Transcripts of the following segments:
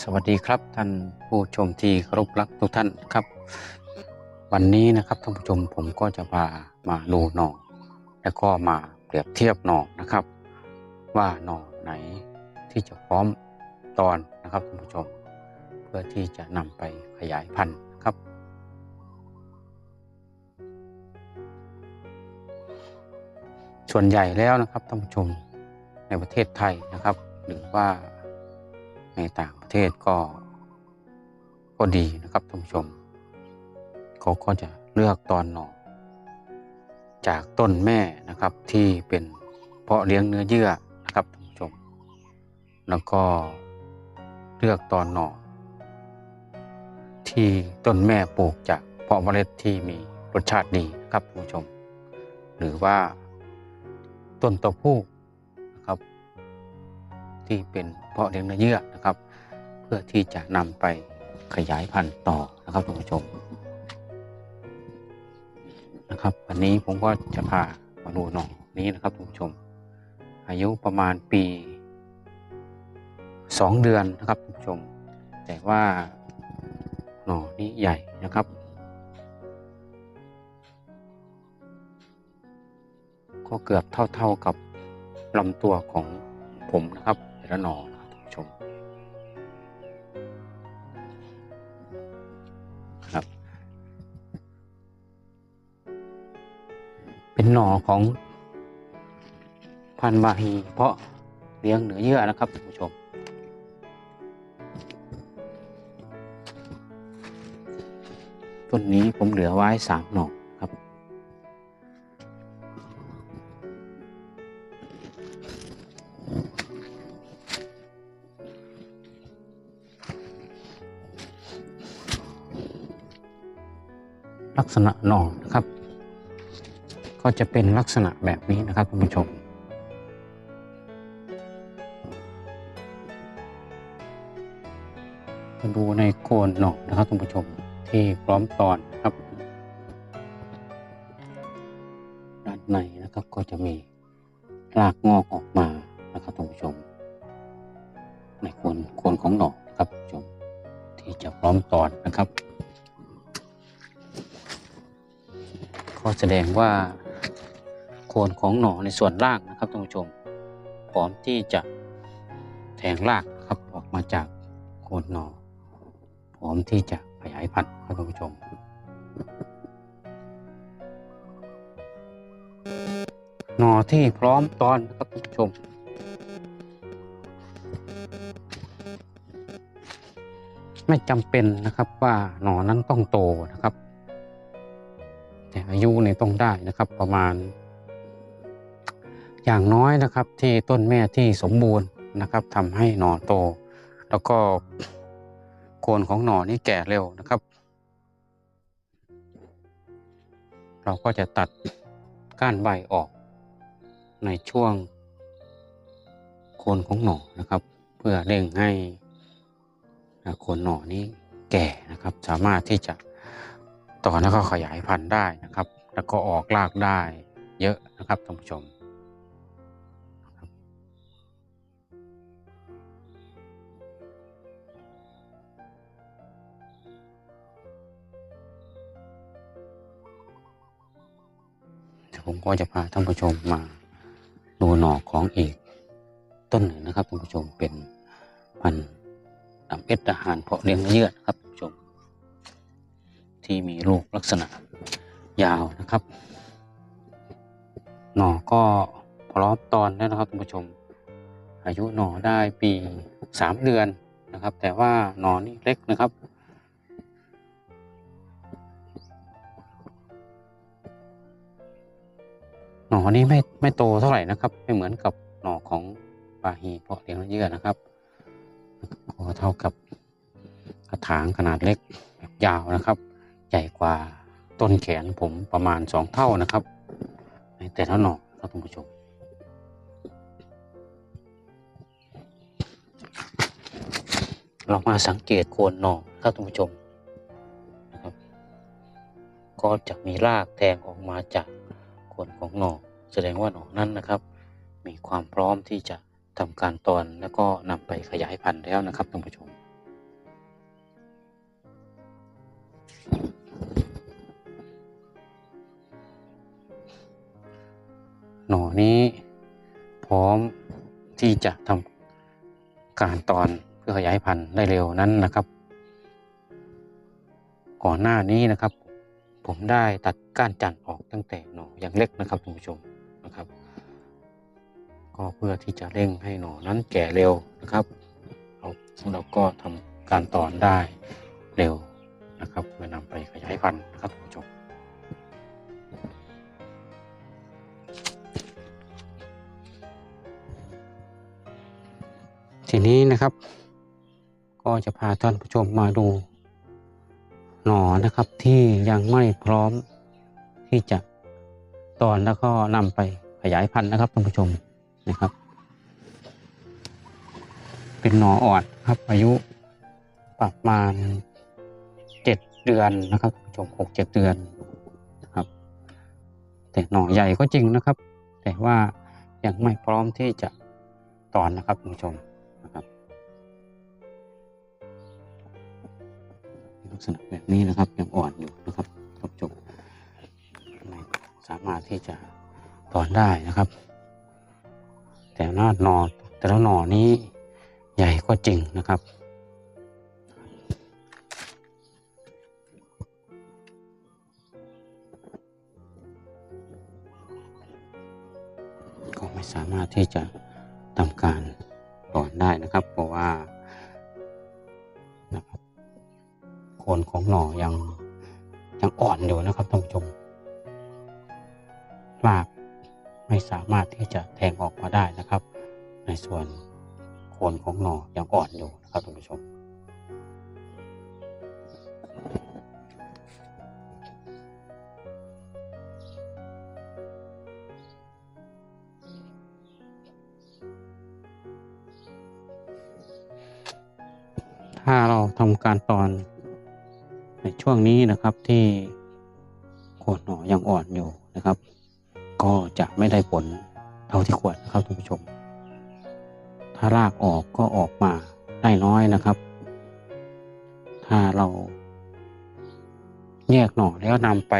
สวัสดีครับท่านผู้ชมที่เคารพรักทุกท่านครับ วันนี้นะครับท่านผู้ชมผมก็จะพามาดูหน่อแล้วก็มาเปรียบเทียบหน่อนะครับ ว่าหน่อไหนที่จะพร้อมตอนนะครับท่านผู้ชม เพื่อที่จะนำไปขยายพันธุ์ครับ ส่วนใหญ่แล้วนะครับท่านผู้ชมในประเทศไทยนะครับ หรือว่า ในต่างประเทศก็ก็ดีนะครับท่านผู้ชม เขาก็จะเลือกตอนหน่อจากต้นแม่นะครับที่เป็นเพาะเลี้ยงเนื้อเยื่อนะครับท่านผู้ชม แล้วก็เลือกตอนหน่อที่ต้นแม่ปลูกจากเพาะเมล็ดที่มีรสชาติดีนะครับท่านผู้ชม หรือว่าต้นตัวผู้นะครับ ที่เป็นเพาะเลี้ยงเนื้อเยื่อนะครับ เพื่อที่จะนำไปขยายพันธุ์ต่อนะครับท่านผู้ชมนะครับวันนี้ผมก็จะพามาดูหน่องนี้นะครับท่านผู้ชม อายุประมาณปีสองเดือนนะครับท่านผู้ชม แต่ว่าหน่อนี้ใหญ่นะครับก็เกือบเท่าๆกับลำตัวของผมนะครับ แต่ละน่อนะครับท่านผู้ชม ครับ เป็นหน่อของพันธุ์บาฮีเพราะเลี้ยงเหนือเยื่อนะครับท่านผู้ชมต้นนี้ผมเหลือไว้สามหน่อ ลักษณะหนอนะครับ ก็จะเป็นลักษณะแบบนี้นะครับท่านผู้ชมดูในโคนหน่อนะครับท่านผู้ชมที่พร้อมตอนนะครับ ก็แสดงว่าโคนของหน่อในส่วนล่างนะครับท่านผู้ชมพร้อมที่จะแทงรากครับออกมาจากโคนหน่อพร้อมที่จะขยายพันธุ์ครับท่านผู้ชมหน่อที่พร้อมตอนนะครับท่านผู้ชมไม่จำเป็นนะครับว่าหน่อนั้นต้องโตนะครับ แต่อายุเนี่ยต้องได้นะครับประมาณ อย่างน้อยนะครับที่ต้นแม่ที่สมบูรณ์นะครับทำให้หน่อโต แล้วก็โคนของหน่อนี่แก่เร็วนะครับ เราก็จะตัดก้านใบออกในช่วงโคนของหน่อนะครับ เพื่อเร่งให้โคนหน่อนี้แก่นะครับ สามารถที่จะ ต่อแล้วก็ขยายพันธุ์ได้นะครับ แล้วก็ออกรากได้เยอะนะครับท่านผู้ชมผมก็จะพาท่านผู้ชมมาดูหน่อของอีกต้นหนึ่งนะครับท่านผู้ชมเป็นพันธุ์ดำเอ็ดอาหารเพาะเลี้ยงเยื่อครับ ที่มีลูกลักษณะยาวนะครับหน่อก็พร้อมตอนแล้วนะครับท่านผู้ชม อายุหน่อได้ปีสามเดือนนะครับ แต่ว่าหน่อนี่เล็กนะครับหน่อนี้ไม่ไม่โตเท่าไหร่นะครับ ไม่เหมือนกับหน่อของปาฮีเพาะเลี้ยงเยื่อนะครับก็เท่ากับกระถางขนาดเล็กยาวนะครับ ใหญ่กว่าต้นแขนผมประมาณสองเท่านะครับในแต่ละหน่อครับท่านผู้ชม เรามาสังเกตโคนหน่อครับท่านผู้ชมนะครับ ก็จะมีรากแทงออกมาจากโคนของหน่อแสดงว่าหน่อนั้นนะครับ มีความพร้อมที่จะทำการตอนแล้วก็นำไปขยายพันธุ์แล้วนะครับท่านผู้ชม หน่อนี้ พร้อมที่จะทำการตอนเพื่อขยายพันธุ์ได้เร็วนั้นนะครับ ก่อนหน้านี้นะครับ ผมได้ตัดก้านจันทร์ออกตั้งแต่หน่อยังเล็กนะครับท่านผู้ชมนะครับ ก็เพื่อที่จะเร่งให้หน่อนั้นแก่เร็วนะครับเราเราก็ทำการตอนได้เร็วนะครับ เพื่อนำไปขยายพันธุ์นะครับท่านผู้ชม ทีนี้นะครับ ก็จะพาท่านผู้ชมมาดูหนอนะครับที่ยังไม่พร้อมที่จะตอนแล้วก็นำไปขยายพันธุ์นะครับท่านผู้ชมนะครับ เป็นหน่ออ่อนครับอายุประมาณเจ็ดเดือนนะครับท่านผู้ชมหกเจ็ดเดือนนะครับ แต่หน่อใหญ่ก็จริงนะครับ แต่ว่ายังไม่พร้อมที่จะตอนนะครับท่านผู้ชม ลักษณะแบบนี้นะครับยังอ่อนอยู่นะครับท่านผู้ชมไม่สามารถที่จะตอนได้นะครับ แต่หน้าหนอแต่ละหนอนี้ใหญ่ก็จริงนะครับก็ไม่สามารถที่จะทำการถอนได้นะครับ เพราะว่านะครับ โคนของหน่อยังยังอ่อนอยู่นะครับท่านผู้ชมรากไม่สามารถที่จะแทงออกมาได้นะครับ ในส่วนโคนของหน่อยังอ่อนอยู่นะครับท่านผู้ชมถ้าเราทำการตอนใน ช่วงนี้นะครับที่โคนหน่อยังอ่อนอยู่นะครับ ก็จะไม่ได้ผลเท่าที่ควรนะครับท่านผู้ชม ถ้ารากออกก็ออกมาได้น้อยนะครับ ถ้าเราแยกหน่อแล้วนำไป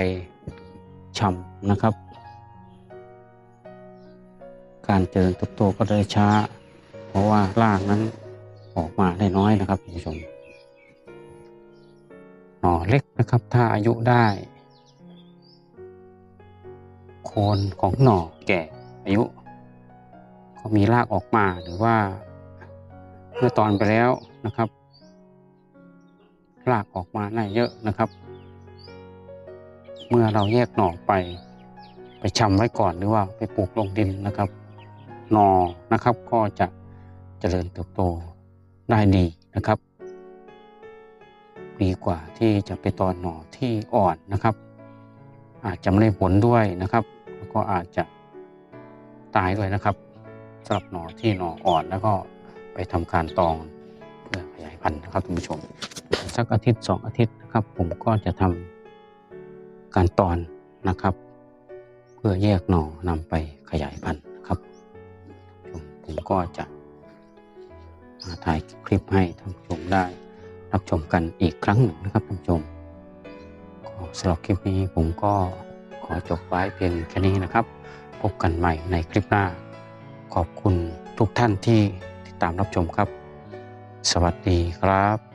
ชำนะครับ การเจริญเติบโตก็เลยช้า เพราะว่ารากนั้นออกมาได้น้อยนะครับคุณผู้ชม หน่อเล็กนะครับ ถ้าอายุได้ โคนของหน่อแก่อายุก็มีรากออกมาหรือว่าเมื่อตอนไปแล้วนะครับ รากออกมาได้เยอะนะครับ เมื่อเราแยกหน่อไปไปชำไว้ก่อนหรือว่าไปปลูกลงดินนะครับหน่อนะครับก็จะเจริญเติบโตได้ดีนะครับ ดีกว่าที่จะไปตอนหน่อที่อ่อนนะครับ อาจจะไม่ได้ผลด้วยนะครับแล้วก็อาจจะตายด้วยนะครับสำหรับหน่อที่หน่ออ่อนแล้วก็ไปทำการตองเพื่อขยายพันธุ์นะครับท่านผู้ชม สักอาทิตย์สองอาทิตย์นะครับ ผมก็จะทำการตอนนะครับ เพื่อแยกหน่อนำไปขยายพันธุ์นะครับ ผมก็จะมาถ่ายคลิปให้ท่านผู้ชมได้ รับชมกันอีกครั้งหนึ่งนะครับท่านผู้ชมสำหรับคลิปนี้ผมก็ขอจบไว้เพียงแค่นี้นะครับ พบกันใหม่ในคลิปหน้า ขอบคุณทุกท่านที่ติดตามรับชมครับ สวัสดีครับ